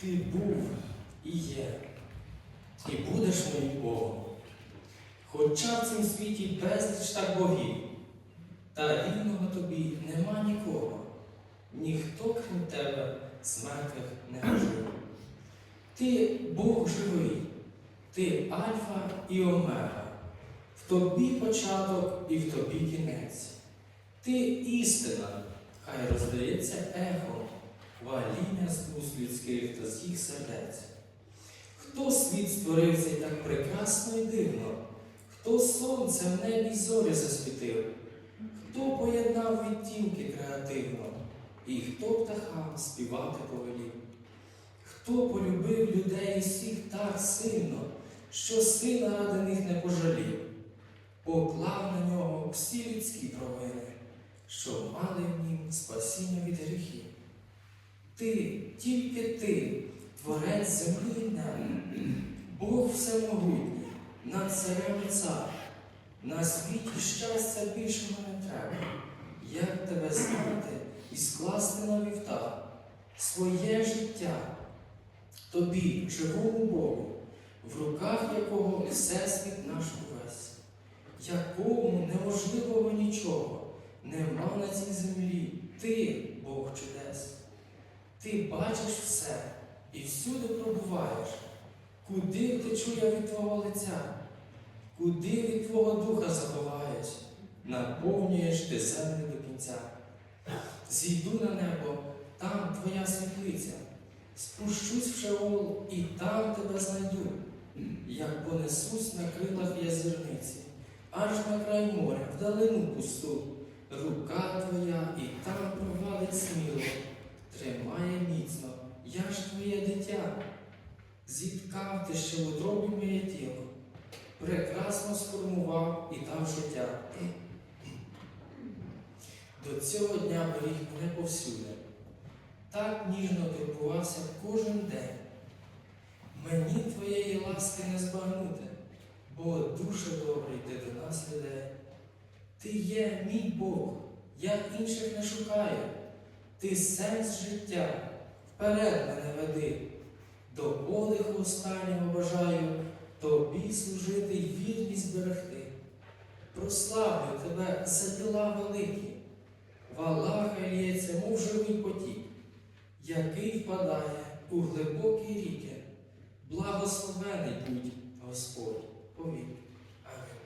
Ти був і є, і будеш моїм Богом. Хоча в цім світі безліч так богів, та рівного тобі нема нікого, ніхто, крім тебе, з не ожив. Ти Бог живий, ти Альфа і Омега, в тобі початок і в тобі кінець. Ти істина, хай роздається уст людських та з їх сердець. Хто світ створив так прекрасно і дивно? Хто сонце в небі зорі засвітив? Хто поєднав відтінки креативно? І хто птахам співати повелів? Хто полюбив людей усіх так сильно, що сина ради них не пожалів? Поклав на нього всі людські провини, що мали в нім спасіння. Ти, тільки ти, творець землі і неба, Бог всемогутній, над царем цар. На світі щастя більшого не треба. Як тебе знати і скласти на вівтар своє життя, тобі, живому Богу, в руках якого всесвіт наш увесь, якому неможливого нічого нема на цій землі, ти, Бог чудес. Ти бачиш все і всюди пробуваєш. Куди втечу я від Твого лиця? Куди від Твого духа заховаєш? Наповнюєш ти землю до кінця. Зійду на небо, там твоя світлиця. Спущусь в Шеол і там тебе знайду, як понесусь на крилах я зірниці, аж на край моря, вдалину пусту. Рука твоя і там провадить сміло, тримає міцно, я ж твоє дитя. Зіткав ти ще в утробі моє тіло, прекрасно сформував і дав життя. До цього дня беріг мене повсюди. Так ніжно турбувався кожен день. Мені твоєї ласки не збагнути, бо дуже добрий ти до нас людей. Ти є мій Бог, я інших не шукаю. Ти сенс життя, вперед мене веди. До подиху останнього бажаю тобі служити й вірність берегти. Прославлю тебе за діла великі, валаха лється, мов живий потік, який впадає у глибокі ріки. Благословений будь Господь повік. Амінь.